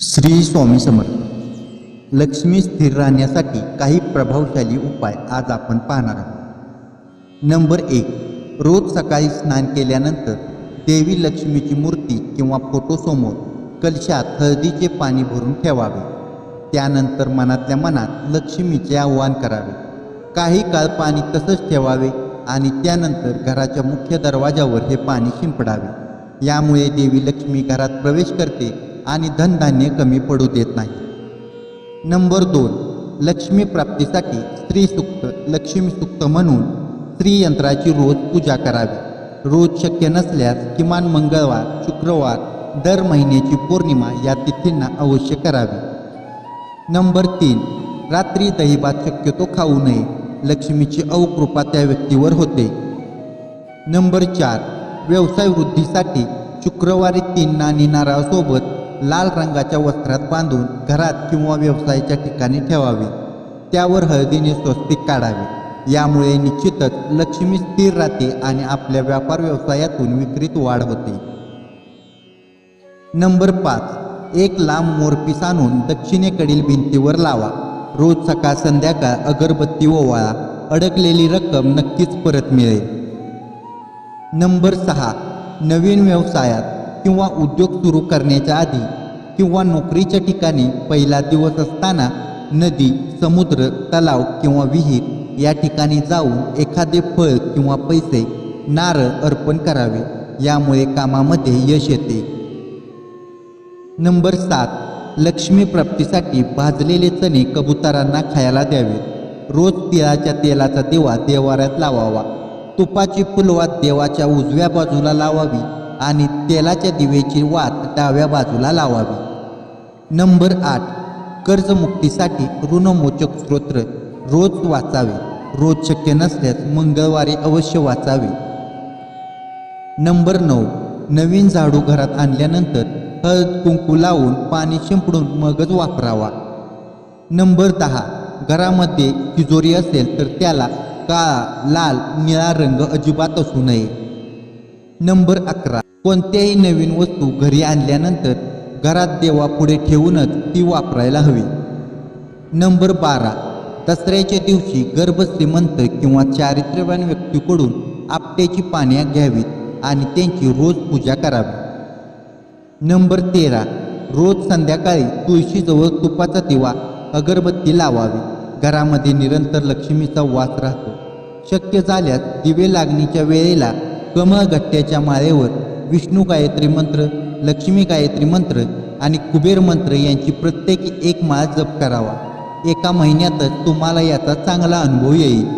श्री स्वामी समर्थ. लक्ष्मी स्थिर राहण्यासाठी काही प्रभावशाली उपाय आज आपण पाहणार आहोत. नंबर एक रोज सकाळी स्नान केल्यानंतर देवी लक्ष्मीची मूर्ती किंवा फोटोसमोर कलशात हळदीचे पाणी भरून ठेवावे. त्यानंतर मनातल्या मनात लक्ष्मीचे आव्हान करावे. काही काळ पाणी तसंच ठेवावे आणि त्यानंतर घराच्या मुख्य दरवाजावर हे पाणी शिंपडावे. यामुळे देवी लक्ष्मी घरात प्रवेश करते आणि धनधान्य कमी पडू देत नाही. नंबर दोन लक्ष्मी प्राप्तीसाठी स्त्री सुक्त लक्ष्मी सुक्त म्हणून स्त्री यंत्राची रोज पूजा करावी. रोज शक्य नसल्यास किमान मंगळवार शुक्रवार दर महिन्याची पौर्णिमा या तिथींना अवश्य करावी. नंबर तीन रात्री दहीभात शक्यतो खाऊ नये. लक्ष्मीची अवकृपा त्या व्यक्तीवर होते. नंबर चार व्यवसाय वृद्धीसाठी शुक्रवारी तीन नाणी नारळासोबत लाल रंगाच्या वस्त्रात बांधून घरात किंवा व्यवसायाच्या ठिकाणी ठेवावे. त्यावर हळदीने स्वस्तिक काढावे. यामुळे निश्चितच लक्ष्मी स्थिर राहते आणि आपल्या व्यापार व्यवसायातून विक्रीत वाढ होते. नंबर पाच. एक लांब मोरपीस आणून दक्षिणेकडील भिंतीवर लावा. रोज सकाळ संध्याकाळ अगरबत्ती ओवाळा अडकलेली रक्कम नक्कीच परत मिळेल. नंबर सहा. नवीन व्यवसायात किंवा उद्योग सुरू करण्याच्या आधी किंवा नोकरीच्या ठिकाणी पहिला दिवस असताना नदी समुद्र तलाव किंवा विहीर या ठिकाणी जाऊन एखादे फळ किंवा पैसे नारळ अर्पण करावे. यामुळे कामामध्ये यश येते. नंबर सात. लक्ष्मी प्राप्तीसाठी भाजलेले चणे कबुतरांना खायला द्यावेत रोज तिळाच्या तेलाचा दिवा देवाऱ्यात लावावा. तुपाची फुलवात देवाच्या उजव्या बाजूला लावावी. आणि तेलाच्या दिवेची वात डाव्या बाजूला लावावी. नंबर आठ. कर्जमुक्तीसाठी ऋणमोचक स्तोत्र. रोज वाचावे. रोज शक्य नसल्यास मंगळवारी अवश्य वाचावे. नंबर नऊ. नवीन झाडू घरात आणल्यानंतर हळद कुंकू लावून पाणी शिंपडून मगच वापरावा. नंबर दहा. घरामध्ये तिजोरी असेल तर त्याला काळा लाल निळा रंग अजिबात असू नये. नंबर अकरा. कोणत्याही नवीन वस्तू घरी आणल्यानंतर घरात देवापुढे ठेवूनच ती वापरायला हवी. नंबर बारा. दसऱ्याच्या दिवशी गर्भश्रीमंत किंवा चारित्र्यवान व्यक्तीकडून आपट्याची पाने घ्यावीत आणि त्यांची रोज पूजा करावी. नंबर तेरा. रोज संध्याकाळी तुळशीजवळ तुपाचा दिवा अगरबत्ती लावावी. घरामध्ये निरंतर लक्ष्मीचा वास राहतो. शक्य झाल्यास दिवे लागणीच्या वेळेला कमळगट्ट्याच्या माळेवर विष्णू गायत्री मंत्र लक्ष्मी गायत्री मंत्र आणि कुबेर मंत्र यांची प्रत्येकी एक माळ जप करावा. एका महिन्यातच तुम्हाला याचा चांगला अनुभव येईल.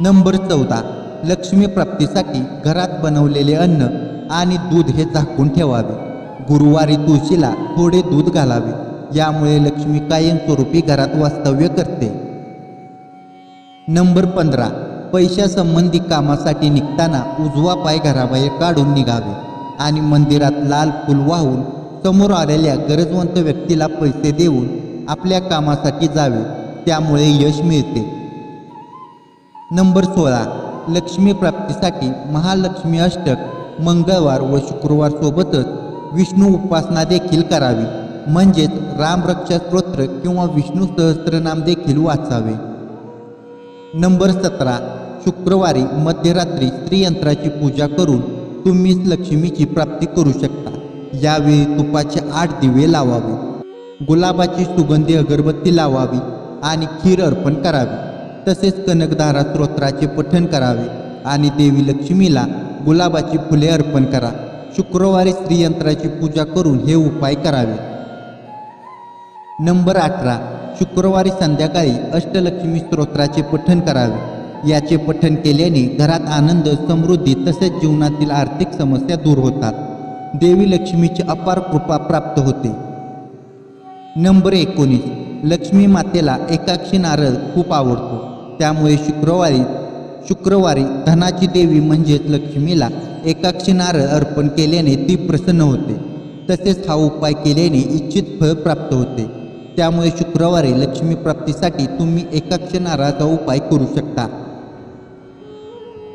नंबर चौदा. लक्ष्मी प्राप्तीसाठी घरात बनवलेले अन्न आणि दूध हे झाकून ठेवावे. गुरुवारी तुळशीला थोडे दूध घालावे. यामुळे लक्ष्मी कायमस्वरूपी घरात वास्तव्य करते. नंबर पंधरा. पैशासंबंधी कामासाठी निघताना उजवा पाय घराबाहेर काढून निघावे आणि मंदिरात लाल फुल वाहून समोर आलेल्या गरजवंत व्यक्तीला पैसे देऊन आपल्या कामासाठी जावे त्यामुळे यश मिळते. नंबर सोळा लक्ष्मी प्राप्तीसाठी महालक्ष्मी अष्टक मंगळवार व शुक्रवार सोबतच विष्णू उपासना देखील करावी म्हणजेच रामरक्षा स्तोत्र किंवा विष्णू सहस्त्रनाम देखील वाचावे. नंबर सतरा शुक्रवारी मध्यरात्री स्त्रीयंत्राची पूजा करून तुम्हीच लक्ष्मीची प्राप्ती करू शकता. यावेळी तुपाचे आठ दिवे लावावे गुलाबाची सुगंधी अगरबत्ती लावावी आणि खीर अर्पण करावी. तसेच कनकधारा स्तोत्राचे पठण करावे आणि देवी लक्ष्मीला गुलाबाची फुले अर्पण करा. शुक्रवारी स्त्रीयंत्राची पूजा करून हे उपाय करावे. नंबर अठरा. शुक्रवारी संध्याकाळी अष्टलक्ष्मी स्तोत्राचे पठण करावे. याचे पठण केल्याने घरात आनंद समृद्धी तसेच जीवनातील आर्थिक समस्या दूर होतात. देवी लक्ष्मीची अपार कृपा प्राप्त होते. नंबर एकोणीस. लक्ष्मी मातेला एकाक्षी नारळ खूप आवडतो. त्यामुळे शुक्रवारी शुक्रवारी धनाची देवी म्हणजेच लक्ष्मीला एकाक्षी नारळ अर्पण केल्याने ती प्रसन्न होते. तसेच हा उपाय केल्याने इच्छित फळ प्राप्त होते. त्यामुळे शुक्रवारी लक्ष्मी प्राप्तीसाठी तुम्ही एकाक्षी नारळाचा उपाय करू शकता.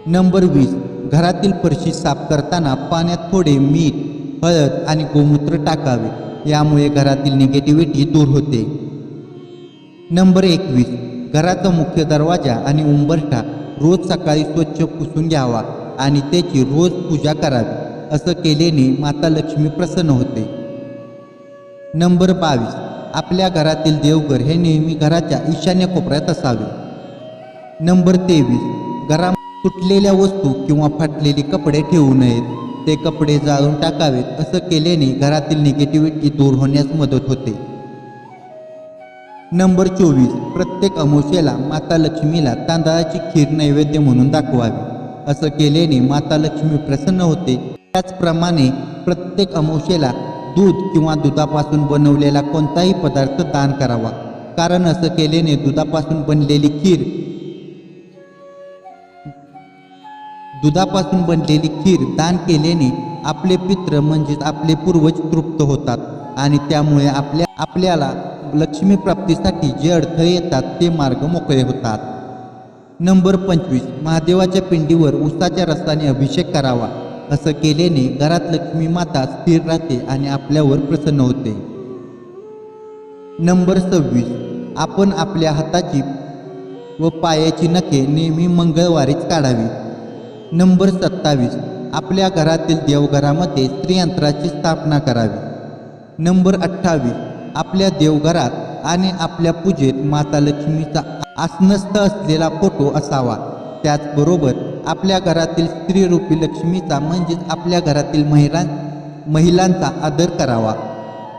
नंबर वीस. घरातील फरशी साफ करताना पाण्यात थोडे मीठ हळद आणि गोमूत्र टाकावे. यामुळे घरातील निगेटिव्हिटी दूर होते. नंबर एकवीस. घराचा मुख्य दरवाजा आणि उंबरठा रोज सकाळी स्वच्छ पुसून घ्यावा आणि त्याची रोज पूजा करावी असं केल्याने माता लक्ष्मी प्रसन्न होते. नंबर बावीस. आपल्या घरातील देवघर हे नेहमी घराच्या ईशान्य कोपऱ्यात असावे. नंबर तेवीस. घरा तुटलेल्या वस्तू किंवा फाटलेले कपडे ठेवू नयेत. ते कपडे जाळून टाकावेत असं केल्याने घरातील निगेटिव्हिटी दूर होण्यास मदत होते. नंबर चोवीस. प्रत्येक अमावस्येला माता लक्ष्मीला तांदळाची खीर नैवेद्य म्हणून दाखवावी. असं केल्याने माता लक्ष्मी प्रसन्न होते. त्याचप्रमाणे प्रत्येक अमावस्येला दूध किंवा दुधापासून बनवलेला कोणताही पदार्थ दान करावा. कारण असं केल्याने दुधापासून बनलेली खीर दुधापासून बनलेली खीर दान केल्याने आपले पित्र म्हणजेच आपले पूर्वज तृप्त होतात आणि त्यामुळे आपल्या आपल्याला लक्ष्मी प्राप्तीसाठी जे अडथळे येतात ते मार्ग मोकळे होतात. नंबर पंचवीस महादेवाच्या पिंडीवर उसाच्या रसाने अभिषेक करावा. असं केल्याने घरात लक्ष्मी माता स्थिर राहते आणि आपल्यावर प्रसन्न होते. नंबर सव्वीस आपण आपल्या हाताची व पायाची नखे नेहमी मंगळवारीच काढावी. नंबर सत्तावीस. आपल्या घरातील देवघरामध्ये स्त्रीयंत्राची स्थापना करावी. नंबर अठ्ठावीस. आपल्या देवघरात आणि आपल्या पूजेत माता लक्ष्मीचा आसनस्थ असलेला फोटो असावा. त्याचबरोबर आपल्या घरातील स्त्रीरूपी लक्ष्मीचा म्हणजेच आपल्या घरातील महिला महिलांचा आदर करावा.